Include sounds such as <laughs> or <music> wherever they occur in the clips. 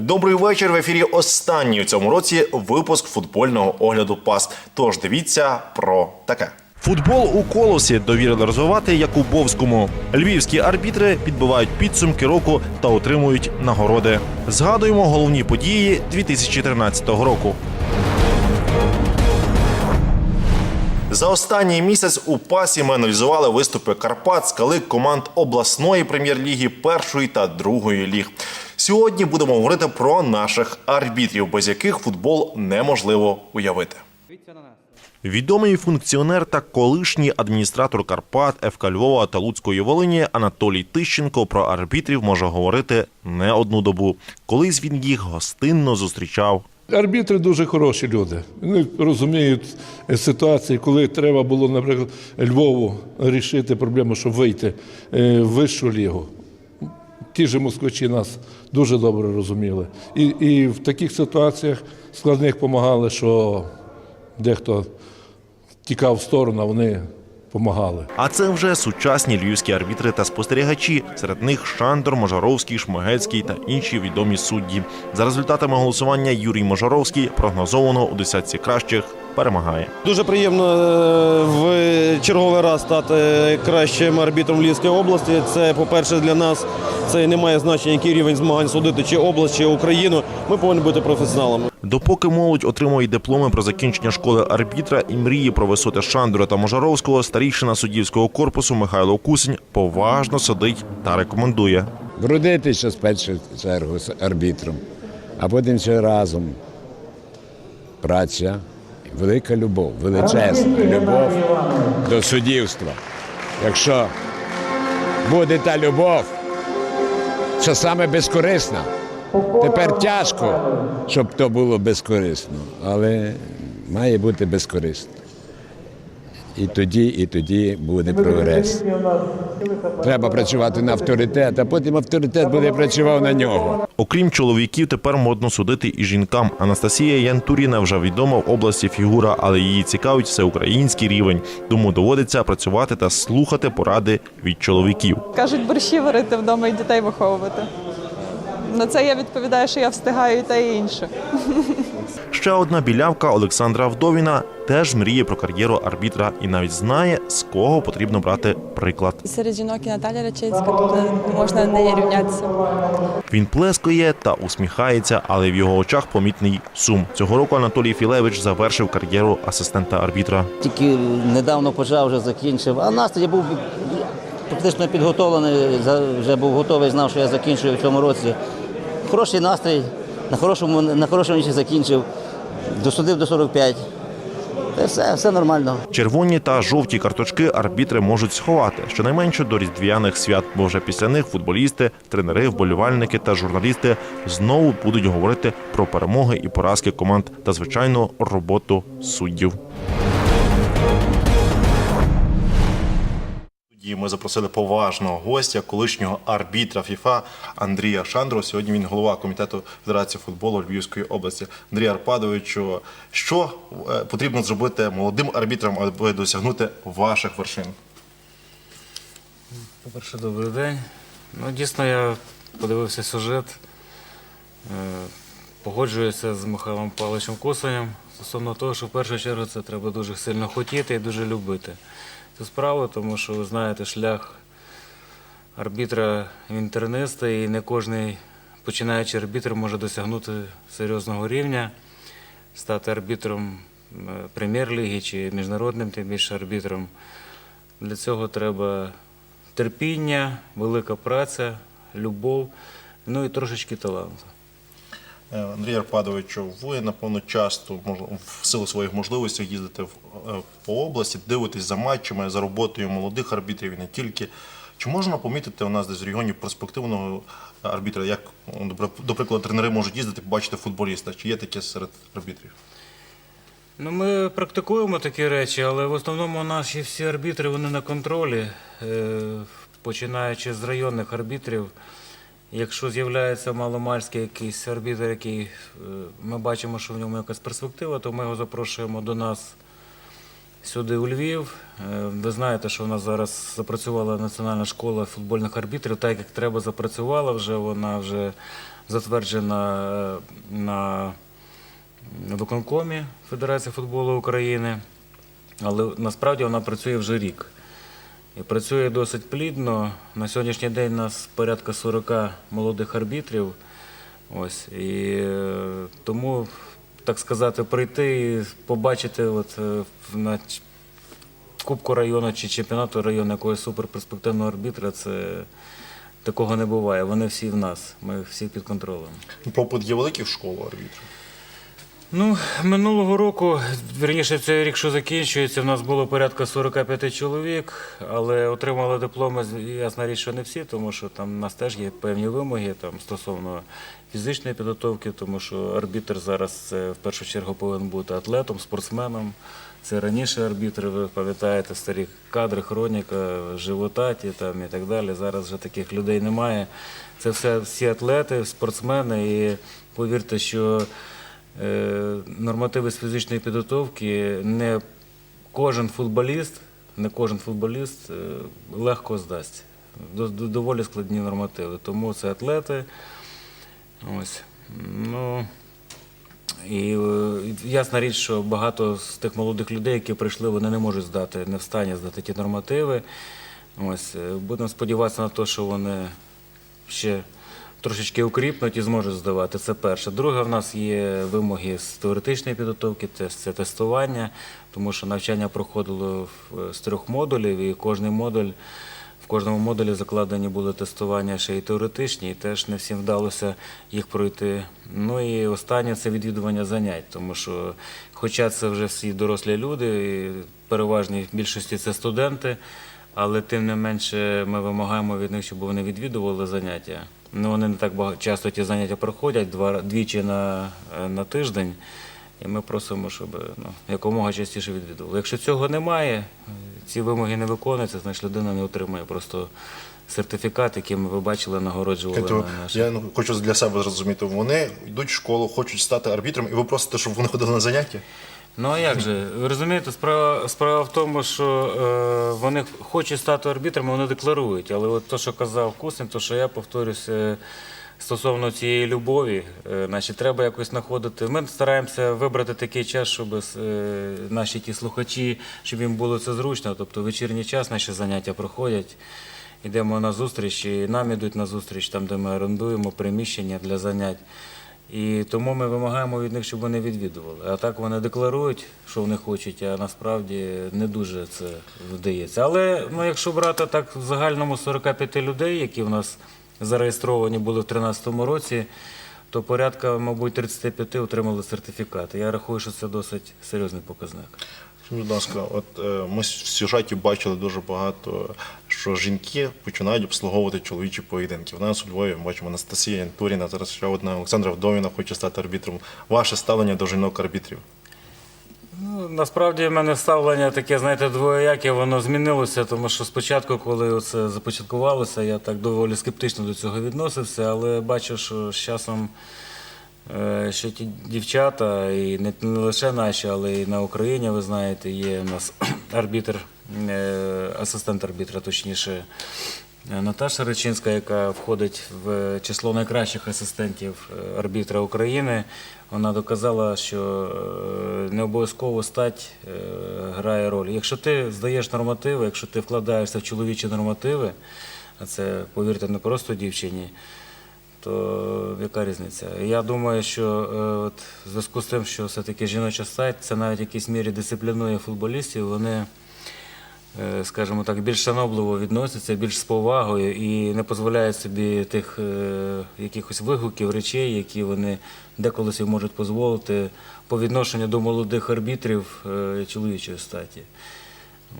Добрий вечір. В ефірі останній у цьому році випуск футбольного огляду пас. Тож дивіться про таке. Футбол у колосі довірили розвивати Якубовському. Львівські арбітри підбивають підсумки року та отримують нагороди. Згадуємо головні події 2013 року. За останній місяць у пасі ми аналізували виступи Карпат, скали команд обласної прем'єр-ліги, першої та другої ліг. Сьогодні будемо говорити про наших арбітрів, без яких футбол неможливо уявити. Відомий функціонер та колишній адміністратор Карпат, ФК Львова та Луцької Волині Анатолій Тищенко про арбітрів може говорити не одну добу. Колись він їх гостинно зустрічав. Арбітри дуже хороші люди. Вони розуміють ситуації, коли треба було, наприклад, Львову рішити проблему, щоб вийти е, в вищу лігу. Ті ж москвичі нас дуже добре розуміли. І, і в таких ситуаціях складних допомагали, що дехто тікав в сторону, а вони допомагали. А це вже сучасні львівські арбітри та спостерігачі. Серед них Шандор, Можаровський, Шмигельський та інші відомі судді. За результатами голосування Юрій Можаровський прогнозовано у десятці кращих перемагає. Дуже приємно е, в черговий раз стати кращим арбітром Львівської області. Це, по-перше, для нас це не має значення, який рівень змагань судити, чи область, чи Україну. Ми повинні бути професіоналами. Допоки молодь отримує дипломи про закінчення школи арбітра і мрії про висоти Шандора та Можаровського, старійшина суддівського корпусу Михайло Кусень поважно сидить та рекомендує. Вродитися з першу чергу з арбітром, а потім ще разом. Праця, велика любов, величезна любов до суддівства. Якщо буде та любов, часами безкорисна. Тепер тяжко, щоб то було безкорисно, але має бути безкорисно. І тоді, і тоді буде прогрес. Треба працювати на авторитет, а потім авторитет буде працював на нього. Окрім чоловіків, тепер модно судити і жінкам. Анастасія Янтуріна вже відома в області фігура, але її цікавить всеукраїнський рівень. Тому доводиться працювати та слухати поради від чоловіків. Кажуть, борщі варити вдома і дітей виховувати. На це я відповідаю, що я встигаю і те, і інше. Ще одна білявка Олександра Вдовіна теж мріє про кар'єру арбітра і навіть знає, з кого потрібно брати приклад. Серед жінок і Наталя Рачицька, тут можна на неї рівнятися. Він плескає та усміхається, але в його очах помітний сум. Цього року Анатолій Філевич завершив кар'єру асистента арбітра. Тільки недавно почав, вже закінчив. А настрій я був практично підготовлений, за- вже був готовий, знав, що я закінчую в цьому році. Хороший настрій, на хорошому, на хорошому місці закінчив, досудив до 45. Та все, все нормально. Червоні та жовті карточки арбітри можуть сховати щонайменше до різдвяних свят, бо вже після них футболісти, тренери, вболівальники та журналісти знову будуть говорити про перемоги і поразки команд та звичайно роботу суддів. Ми запросили поважного гостя, колишнього арбітра ФІФА Андрія Шандрова. Сьогодні він голова комітету Федерації футболу Львівської області. Андрій Арпадовичу, що е, потрібно зробити молодим арбітрам, аби досягнути ваших вершин? По-перше, добрий день. Ну, дійсно, я подивився сюжет. Е, Погоджуюся з Михайлом Павловичем Косанем стосовно того, що в першу чергу це треба дуже сильно хотіти і дуже любити цю справу, тому що ви знаєте, шлях арбітра він і не кожний починаючий арбітр може досягнути серйозного рівня, стати арбітром е, прем'єр-ліги чи міжнародним тим більше арбітром. Для цього треба терпіння, велика праця, любов, ну і трошечки таланту. Е, Андрій Арпадовичу, ви напевно часто в силу своїх можливостей їздите е, по області, дивитесь за матчами, за роботою молодих арбітрів і не тільки. Чи можна помітити у нас десь в регіоні перспективного арбітра, як, до прикладу, тренери можуть їздити, побачити футболіста? Чи є таке серед арбітрів? Ну, ми практикуємо такі речі, але в основному наші всі арбітри вони на контролі, Е, починаючи з районних арбітрів. Якщо з'являється маломальський якийсь арбітр, який е, ми бачимо, що в ньому якась перспектива, то ми його запрошуємо до нас сюди у Львів. Е, Ви знаєте, що у нас зараз запрацювала Національна школа футбольних арбітрів, так як треба запрацювала вже, вона вже затверджена е, на виконкомі Федерації футболу України, але насправді вона працює вже рік. І працює досить плідно. На сьогоднішній день у нас порядка 40 молодих арбітрів. Ось, і е, тому, так сказати, прийти і побачити от, е, на Кубку району чи чемпіонату району якогось суперперспективного арбітра, це такого не буває. Вони всі в нас, ми всі під контролем. Попит є великий в школу арбітрів. Ну, минулого року, вірніше, цей рік, що закінчується, в нас було порядка 45 чоловік, але отримали дипломи, ясна річ, що не всі, тому що там у нас теж є певні вимоги там, стосовно фізичної підготовки, тому що арбітр зараз це в першу чергу повинен бути атлетом, спортсменом. Це раніше арбітри, ви пам'ятаєте, старі кадри, хроніка, животаті там і так далі. Зараз вже таких людей немає. Це все всі атлети, спортсмени. І повірте, що нормативи з фізичної підготовки не кожен футболіст, не кожен футболіст е, легко здасть. До- до- Доволі складні нормативи. Тому це атлети. Ось. Ну, і е, ясна річ, що багато з тих молодих людей, які прийшли, вони не можуть здати, не в стані здати ті нормативи. Ось, е, будемо сподіватися на те, що вони ще трошечки укріпнуть і зможуть здавати. Це перше. Друге, в нас є вимоги з теоретичної підготовки, це, тестування, тому що навчання проходило з трьох модулів, і кожний модуль. В кожному модулі закладені були тестування ще й теоретичні, і теж не всім вдалося їх пройти. Ну і останнє це відвідування занять, тому що, хоча це вже всі дорослі люди, і переважній більшості це студенти, але тим не менше ми вимагаємо від них, щоб вони відвідували заняття. Ну, вони не так багато часто ті заняття проходять два двічі на, е, на тиждень. І ми просимо, щоб ну, якомога частіше відвідували. Якщо цього немає, ці вимоги не виконуються, значить людина не отримує просто сертифікат, який ми ви бачили, нагороджували Тобто, на наших. я ну, хочу для себе зрозуміти, вони йдуть в школу, хочуть стати арбітром, і ви просите, щоб вони ходили на заняття? Ну а як же? Ви розумієте, справа, справа в тому, що е, вони хочуть стати арбітрами, вони декларують. Але от те, що казав Кусин, то що я повторюся стосовно цієї любові, е, значить, треба якось знаходити. Ми стараємося вибрати такий час, щоб е, наші ті слухачі, щоб їм було це зручно. Тобто вечірній час наші заняття проходять. Йдемо на зустріч, і нам ідуть на зустріч, там, де ми орендуємо приміщення для занять. І тому ми вимагаємо від них, щоб вони відвідували. А так вони декларують, що вони хочуть, а насправді не дуже це вдається. Але ну, якщо брати так в загальному 45 людей, які в нас зареєстровані були в 2013 році, то порядка, мабуть, 35 отримали сертифікати. Я рахую, що це досить серйозний показник. Будь ласка, от е, ми в сюжеті бачили дуже багато, що жінки починають обслуговувати чоловічі поєдинки. В нас у Львові бачимо Анастасія Янтуріна, зараз ще одна Олександра Вдовіна хоче стати арбітром. Ваше ставлення до жінок-арбітрів? Ну, насправді в мене ставлення таке, знаєте, двояке, воно змінилося, тому що спочатку, коли це започаткувалося, я так доволі скептично до цього відносився, але бачу, що з часом що ті дівчата, і не, лише наші, але і на Україні, ви знаєте, є у нас <clears throat> арбітр, е, асистент арбітра, точніше, е, Наташа Речинська, яка входить в число найкращих асистентів е, арбітра України. Вона доказала, що е, не обов'язково стать е, грає роль. Якщо ти здаєш нормативи, якщо ти вкладаєшся в чоловічі нормативи, а це, повірте, не просто дівчині, то яка різниця? Я думаю, що е, от, в зв'язку з тим, що все-таки жіноча стать, це навіть в якійсь мірі дисциплінує футболістів, вони е, скажімо так, більш шанобливо відносяться, більш з повагою і не дозволяють собі тих е, якихось вигуків, речей, які вони деколи собі можуть дозволити по відношенню до молодих арбітрів е, чоловічої статі.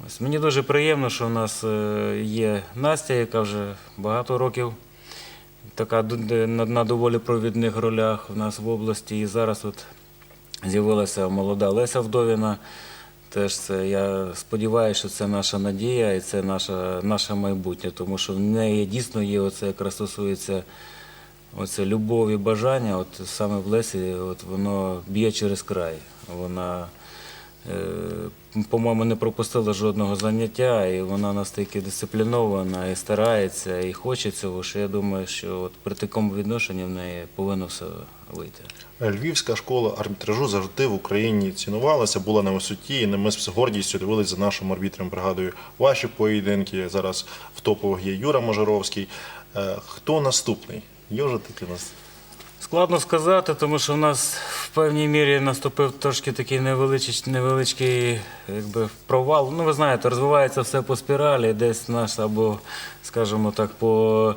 Ось. Мені дуже приємно, що в нас е, є Настя, яка вже багато років така на доволі провідних ролях в нас в області. І зараз от з'явилася молода Леся Вдовіна. Теж це я сподіваюся, що це наша надія і це наша, наше майбутнє, тому що в неї дійсно є оце, якраз стосується оце любов і бажання. От саме в Лесі, от воно б'є через край. Вона е, по-моєму, не пропустила жодного заняття, і вона настільки дисциплінована, і старається, і хоче цього, що я думаю, що от при такому відношенні в неї повинно все вийти. Львівська школа арбітражу завжди в Україні цінувалася, була на висоті, і ми з гордістю дивилися за нашим арбітром. Пригадую ваші поєдинки. Зараз в топових є Юра Можаровський. Е, Хто наступний? Є вже таки нас. Складно сказати, тому що в нас в певній мірі наступив трошки такий невеличкий, невеличкий якби, провал. Ну, ви знаєте, розвивається все по спіралі, десь наш або, скажімо так, по,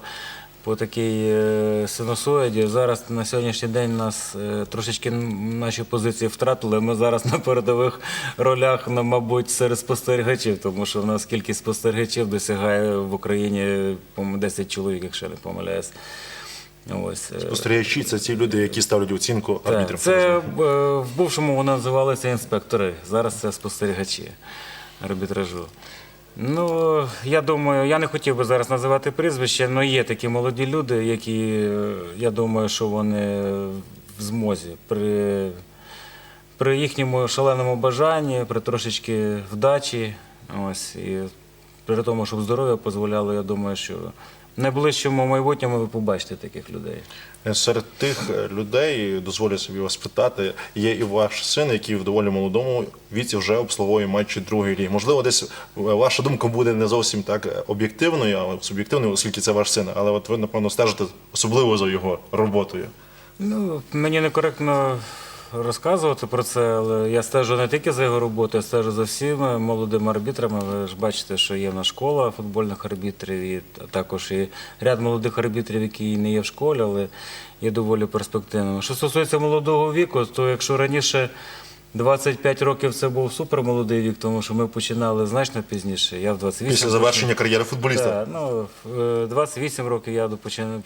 по такій е, синусоїді. Зараз на сьогоднішній день нас е, трошечки наші позиції втратили. Ми зараз на передових ролях, мабуть, серед спостерігачів, тому що в нас кількість спостерігачів досягає в Україні по-моєму, 10 чоловік, якщо не помиляюсь. Ось. е, Спостерігачі це ті люди, які ставлять оцінку арбітрам. це е, в бувшому вони називалися інспектори, зараз це спостерігачі арбітражу. Ну, я думаю, я не хотів би зараз називати прізвище, але є такі молоді люди, які, е, я думаю, що вони в змозі при, при їхньому шаленому бажанні, при трошечки вдачі, ось, і при тому, щоб здоров'я дозволяло, я думаю, що найближчому майбутньому ви побачите таких людей. Серед тих е, людей, дозволю собі вас питати, є і ваш син, який в доволі молодому віці вже обслуговує матчі другої ліги. Можливо, десь е, ваша думка буде не зовсім так е, об'єктивною, але суб'єктивною, оскільки це ваш син. Але от ви, напевно, стежите особливо за його роботою. Ну, мені некоректно розказувати про це, але я стежу не тільки за його роботою, я стежу за всіма молодими арбітрами. Ви ж бачите, що є в нас школа футбольних арбітрів, і також і ряд молодих арбітрів, які не є в школі, але є доволі перспективними. Що стосується молодого віку, то якщо раніше 25 років це був супермолодий вік, тому що ми починали значно пізніше. Я в 28 Після завершення кар'єри футболіста. так, ну, в, е, 28 років я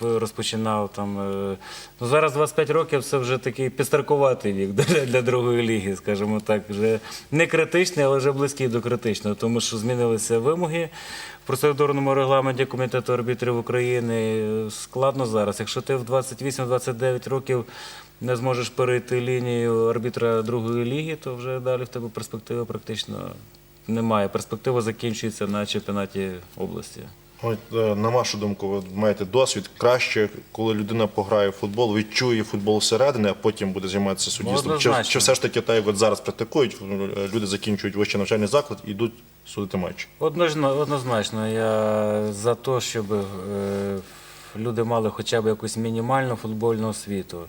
розпочинав там. е, Ну, зараз 25 років це вже такий підстаркуватий вік <laughs> для, для другої ліги, скажімо так. Вже не критичний, але вже близький до критичного, тому що змінилися вимоги в процедурному регламенті Комітету арбітрів України. Складно зараз. Якщо ти в 28-29 років не зможеш перейти лінію арбітра другої ліги, то вже далі в тебе перспективи практично немає. Перспектива закінчується на чемпіонаті області. От, е, на вашу думку, ви маєте досвід краще, коли людина пограє в футбол, відчує футбол всередини, а потім буде займатися суддівством. Чи, чи все ж таки так, як от зараз практикують, е, люди закінчують вищий навчальний заклад і йдуть судити матчі? Однозначно, однозначно, я за те, щоб е, люди мали хоча б якусь мінімальну футбольну освіту.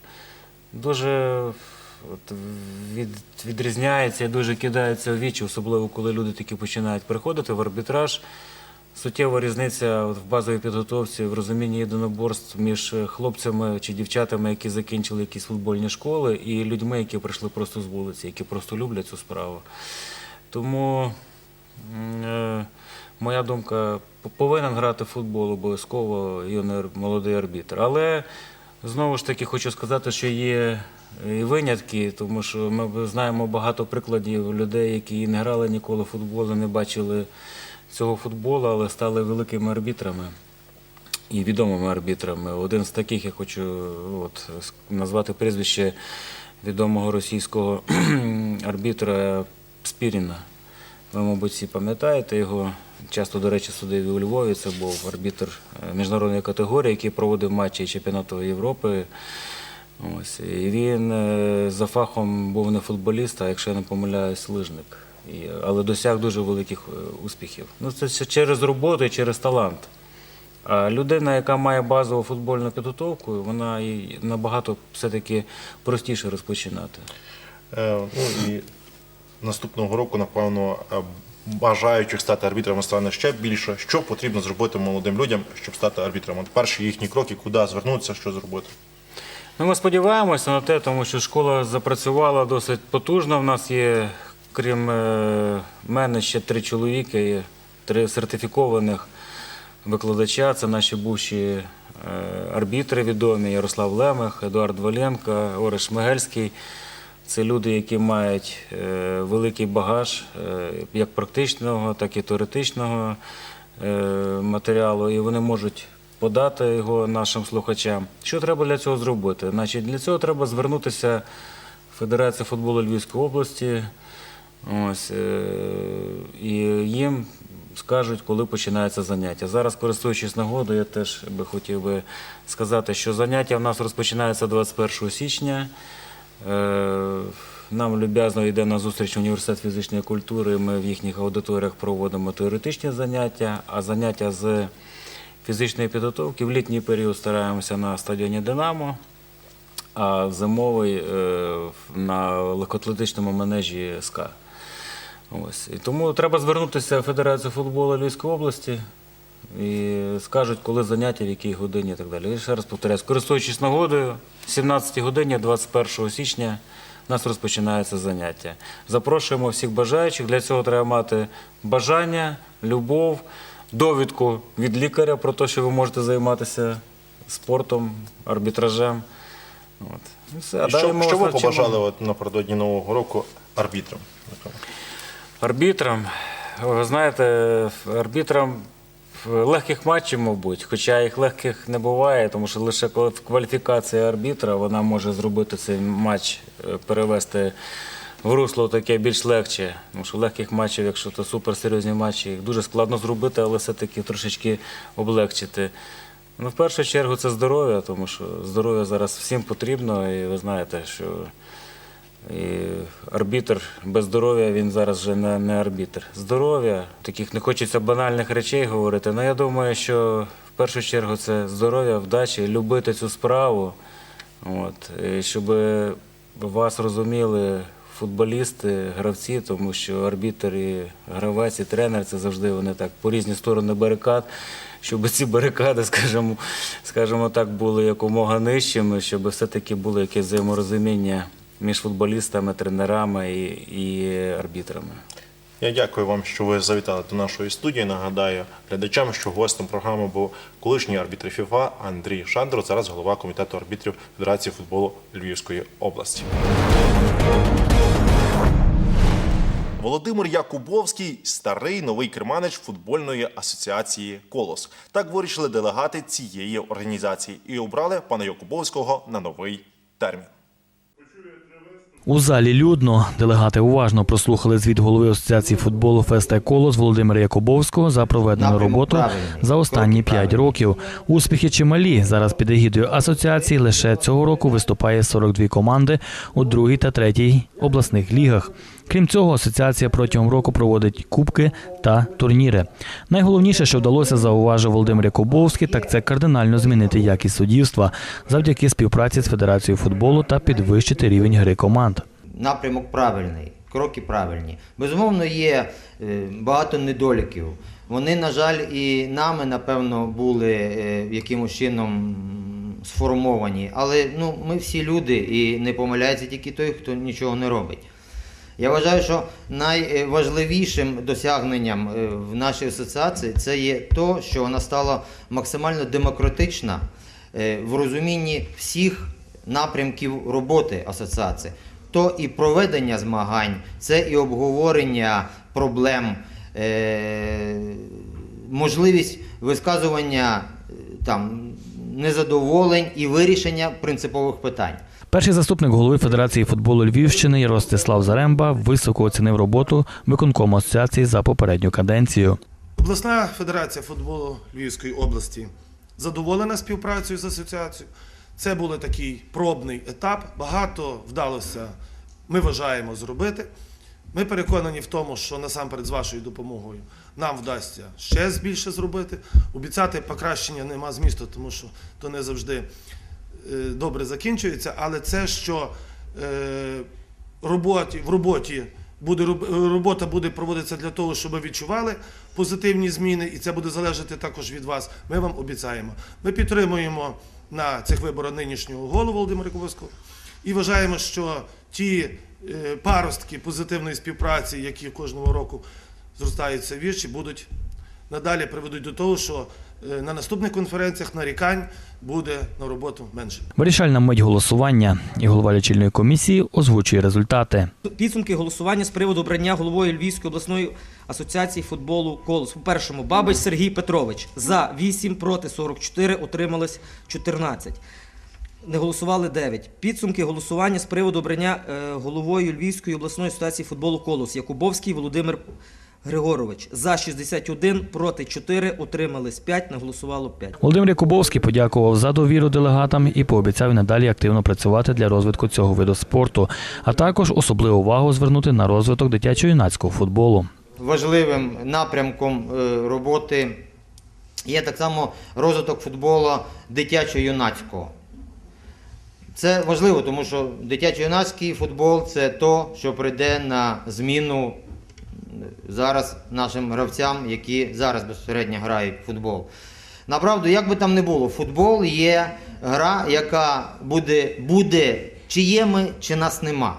Дуже от, від, відрізняється і дуже кидається в вічі, особливо коли люди такі починають приходити в арбітраж. Суттєва різниця от в базовій підготовці, в розумінні єдиноборств між хлопцями чи дівчатами, які закінчили якісь футбольні школи, і людьми, які прийшли просто з вулиці, які просто люблять цю справу. Тому е, моя думка, повинен грати в футбол обов'язково юний молодий арбітр. Але знову ж таки хочу сказати, що є і винятки, тому що ми знаємо багато прикладів людей, які не грали ніколи в футбол, не бачили цього футболу, але стали великими арбітрами і відомими арбітрами. Один з таких я хочу от, назвати прізвище відомого російського <clears throat> арбітра Спіріна. Ви, мабуть, всі пам'ятаєте його. Часто, до речі, судив і у Львові. Це був арбітр е, міжнародної категорії, який проводив матчі чемпіонату Європи. Ось. І він е, за фахом був не футболіст, а якщо я не помиляюсь, лижник. І, але досяг дуже великих е, успіхів. Ну, це через роботу і через талант. А людина, яка має базову футбольну підготовку, вона і набагато все-таки простіше розпочинати. Е, Ну і наступного року, напевно, е, бажаючих стати арбітрами стане ще більше. Що потрібно зробити молодим людям, щоб стати арбітром? От перші їхні кроки, куди звернутися, що зробити? Ну, ми сподіваємося на те, тому що школа запрацювала досить потужно. У нас є, крім е, мене, ще три чоловіки, є три сертифікованих викладача. Це наші бувші е, арбітри відомі Ярослав Лемех, Едуард Валенко, Ореш Шмигельський. Це люди, які мають е, великий багаж е, як практичного, так і теоретичного е, матеріалу, і вони можуть подати його нашим слухачам. Що треба для цього зробити? Значить, для цього треба звернутися в Федерацію футболу Львівської області і їм скажуть, коли починається заняття. Зараз, користуючись нагодою, я теж хотів би сказати, що заняття в нас розпочинаються 21 січня. Е, Нам люб'язно йде на зустріч університет фізичної культури. Ми в їхніх аудиторіях проводимо теоретичні заняття, а заняття з фізичної підготовки в літній період стараємося на стадіоні Динамо, а зимовий е, на легкоатлетичному манежі. Ось. І тому треба звернутися в Федерацію футболу Львівської області і скажуть, коли заняття, в якій годині і так далі. І ще раз повторяю, користуючись нагодою, в 17 годині 21 січня у нас розпочинається заняття. Запрошуємо всіх бажаючих. Для цього треба мати бажання, любов, довідку від лікаря про те, що ви можете займатися спортом, арбітражем. От. І все. А І далі що, ми що ви вас навчимо. побажали от напередодні Нового року арбітрам? Арбітрам, ви знаєте, арбітрам легких матчів, мабуть, хоча їх легких не буває, тому що лише кваліфікація арбітра вона може зробити цей матч, е, перевести в русло таке більш легче. Тому що легких матчів, якщо це суперсерйозні матчі, їх дуже складно зробити, але все-таки трошечки облегчити. Ну, в першу чергу це здоров'я, тому що здоров'я зараз всім потрібно, і ви знаєте, що і арбітр без здоров'я він зараз вже не, не арбітр. Здоров'я, таких не хочеться банальних речей говорити. але я думаю, що в першу чергу це здоров'я, вдачі, любити цю справу. От, і щоб вас розуміли футболісти, гравці, тому що арбітр і гравець, і тренер це завжди вони так по різні сторони барикад. Щоб ці барикади, скажімо, скажімо так, були якомога нижчими, щоб все-таки було якесь взаєморозуміння між футболістами, тренерами і, і арбітрами. Я дякую вам, що ви завітали до нашої студії. Нагадаю глядачам, що гостем програми був колишній арбітр ФІФА Андрій Шандро, зараз голова комітету арбітрів Федерації футболу Львівської області. Володимир Якубовський старий новий керманич футбольної асоціації Колос. Так вирішили делегати цієї організації і обрали пана Якубовського на новий термін. У залі людно делегати уважно прослухали звіт голови асоціації футболу Феста Колос Володимира Якубовського за проведену роботу за останні п'ять років. Успіхи чималі. Зараз під егідою асоціації лише цього року виступає 42 команди у другій та третій обласних лігах. Крім цього, асоціація протягом року проводить кубки та турніри. Найголовніше, що вдалося, зауважив Володимир Якубовський, так це кардинально змінити якість суддівства завдяки співпраці з Федерацією футболу та підвищити рівень гри команд. Напрямок правильний, кроки правильні. Безумовно, є е, багато недоліків. Вони, на жаль, і нами, напевно, були е, якимось чином сформовані. Але ну, ми всі люди і не помиляється тільки той, хто нічого не робить. Я вважаю, що найважливішим досягненням е, в нашій асоціації це є то, що вона стала максимально демократична е, в розумінні всіх напрямків роботи асоціації. То і проведення змагань, це і обговорення проблем, е, можливість висказування там незадоволень і вирішення принципових питань. Перший заступник голови Федерації футболу Львівщини Ростислав Заремба високо оцінив роботу виконкому асоціації за попередню каденцію. Обласна федерація футболу Львівської області задоволена співпрацею з асоціацією. Це був такий пробний етап. Багато вдалося, ми вважаємо, зробити. Ми переконані в тому, що насамперед з вашою допомогою нам вдасться ще більше зробити. Обіцяти покращення нема змісту, тому що то не завжди добре закінчується. Але це, що е, роботі, в роботі буде роб- робота буде проводитися для того, щоб ви відчували позитивні зміни, і це буде залежати також від вас. Ми вам обіцяємо. Ми підтримуємо на цих виборах нинішнього голову Володимира Ковальського і вважаємо, що ті е, паростки позитивної співпраці, які кожного року зростаються вірші, будуть надалі приведуть до того, що е, на наступних конференціях нарікань буде на роботу менше. Вирішальна мить голосування і голова лічильної комісії озвучує результати. Підсумки голосування з приводу обрання головою Львівської обласної асоціації футболу «Колос». По першому Бабич Сергій Петрович за 8, проти 44, утрималось 14. не голосували 9. Підсумки голосування з приводу обрання е, головою Львівської обласної асоціації футболу Колос Якубовський Володимир Григорович. За 61, проти 4, утримались 5, не голосувало 5. Володимир Якубовський подякував за довіру делегатам і пообіцяв надалі активно працювати для розвитку цього виду спорту, а також особливу увагу звернути на розвиток дитячо-юнацького футболу. Важливим напрямком е, роботи є так само розвиток футболу дитячо-юнацького. Це важливо, тому що дитячо-юнацький футбол це то, що прийде на зміну зараз нашим гравцям, які зараз безпосередньо грають в футбол. Направду, як би там не було, футбол є гра, яка буде, буде чи є ми, чи нас нема.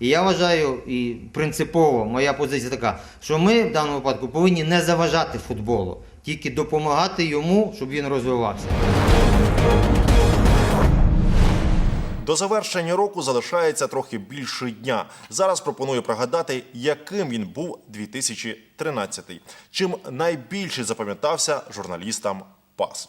І я вважаю, і принципово моя позиція така, що ми в даному випадку повинні не заважати футболу, тільки допомагати йому, щоб він розвивався. До завершення року залишається трохи більше дня. Зараз пропоную пригадати, яким він був 2013 чим найбільше запам'ятався журналістам ПАС.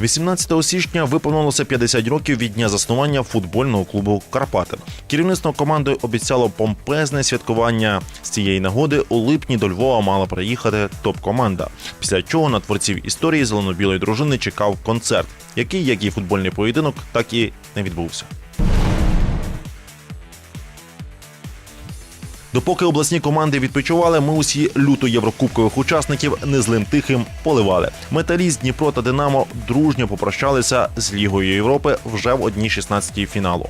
18 січня виповнилося 50 років від дня заснування футбольного клубу Карпати. Керівництво команди обіцяло помпезне святкування. З цієї нагоди у липні до Львова мала приїхати топ-команда. Після чого на творців історії зелено-білої дружини чекав концерт, який, як і футбольний поєдинок, так і не відбувся. Допоки обласні команди відпочивали, ми усі люто єврокубкових учасників не злим тихим поливали. Металіст Дніпро та Динамо дружньо попрощалися з Лігою Європи вже в одній 16 фіналу.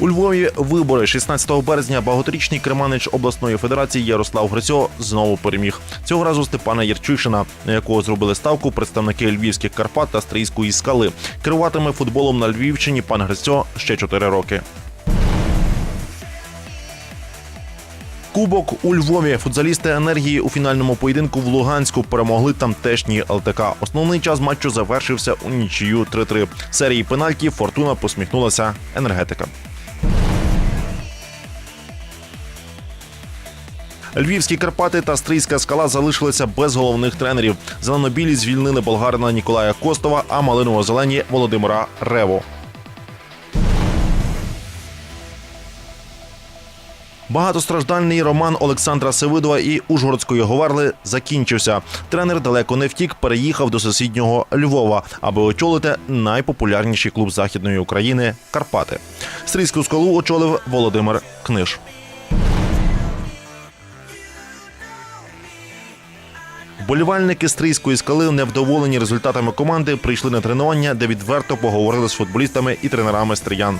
У Львові вибори 16 березня багаторічний керманич обласної федерації Ярослав Грицьо знову переміг. Цього разу Степана Єрчишина, на якого зробили ставку представники львівських Карпат та Стрийської скали. Керуватиме футболом на Львівщині пан Грицьо ще 4 роки. Кубок у Львові. Футзалісти енергії у фінальному поєдинку в Луганську перемогли тамтешній ЛТК. Основний час матчу завершився у нічию 3-3. Серії пенальтів Фортуна посміхнулася енергетика. Львівські Карпати та Стрийська скала залишилися без головних тренерів. Зеленобілі звільнили болгарина Ніколая Костова, а малиново-зелені Володимира Реву. Багатостраждальний роман Олександра Севидова і Ужгородської Говерли закінчився. Тренер далеко не втік, переїхав до сусіднього Львова, аби очолити найпопулярніший клуб західної України Карпати. Стрийську скалу очолив Володимир Книж. Болівальники стрийської скали, невдоволені результатами команди, прийшли на тренування, де відверто поговорили з футболістами і тренерами стриян.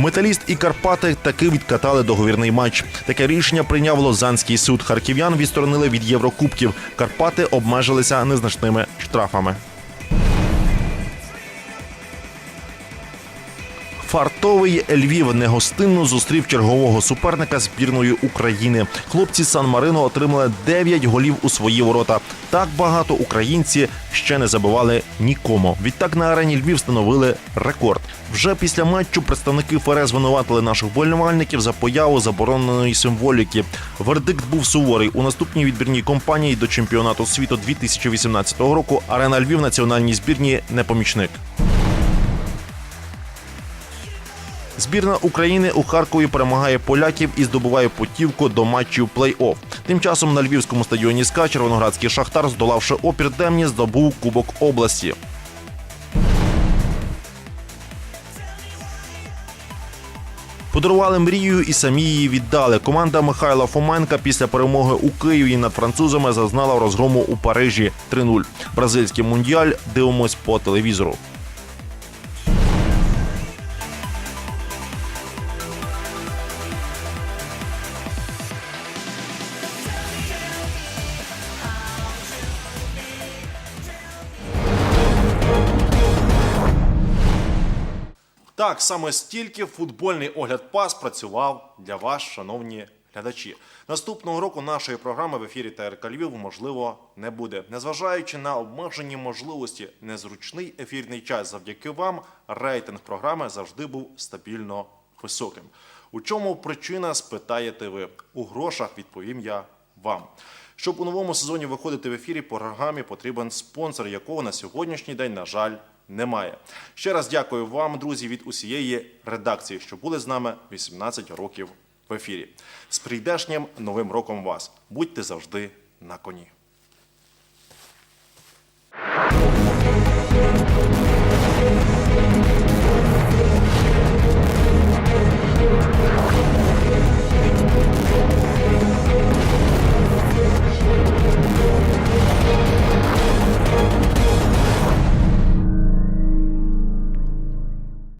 Металіст і Карпати таки відкатали договірний матч. Таке рішення прийняв Лозанський суд. Харків'ян відсторонили від Єврокубків. Карпати обмежилися незначними штрафами. Фартовий Львів негостинно зустрів чергового суперника збірної України. Хлопці Сан Марино отримали 9 голів у свої ворота. Так багато українці ще не забивали нікому. Відтак на арені Львів встановили рекорд. Вже після матчу представники ФРС звинуватили наших вболівальників за появу забороненої символіки. Вердикт був суворий. У наступній відбірній кампанії до чемпіонату світу 2018 року арена Львів національній збірні не помічник. Збірна України у Харкові перемагає поляків і здобуває путівку до матчів плей-офф. Тим часом на львівському стадіоні СКА Червоноградський Шахтар, здолавши опір Демні, здобув Кубок області. Подарували мрію і самі її віддали. Команда Михайла Фоменка після перемоги у Києві над французами зазнала розгрому у Парижі 3-0. Бразильський мундіаль дивимось по телевізору. Так, саме стільки футбольний огляд пас працював для вас, шановні глядачі. Наступного року нашої програми в ефірі ТРК Львів, можливо, не буде. Незважаючи на обмежені можливості, незручний ефірний час, завдяки вам рейтинг програми завжди був стабільно високим. У чому причина, спитаєте ви. У грошах відповім я вам. Щоб у новому сезоні виходити в ефірі, програмі потрібен спонсор, якого на сьогоднішній день, на жаль, немає. Ще раз дякую вам, друзі, від усієї редакції, що були з нами 18 років в ефірі. З прийдешнім новим роком вас. Будьте завжди на коні.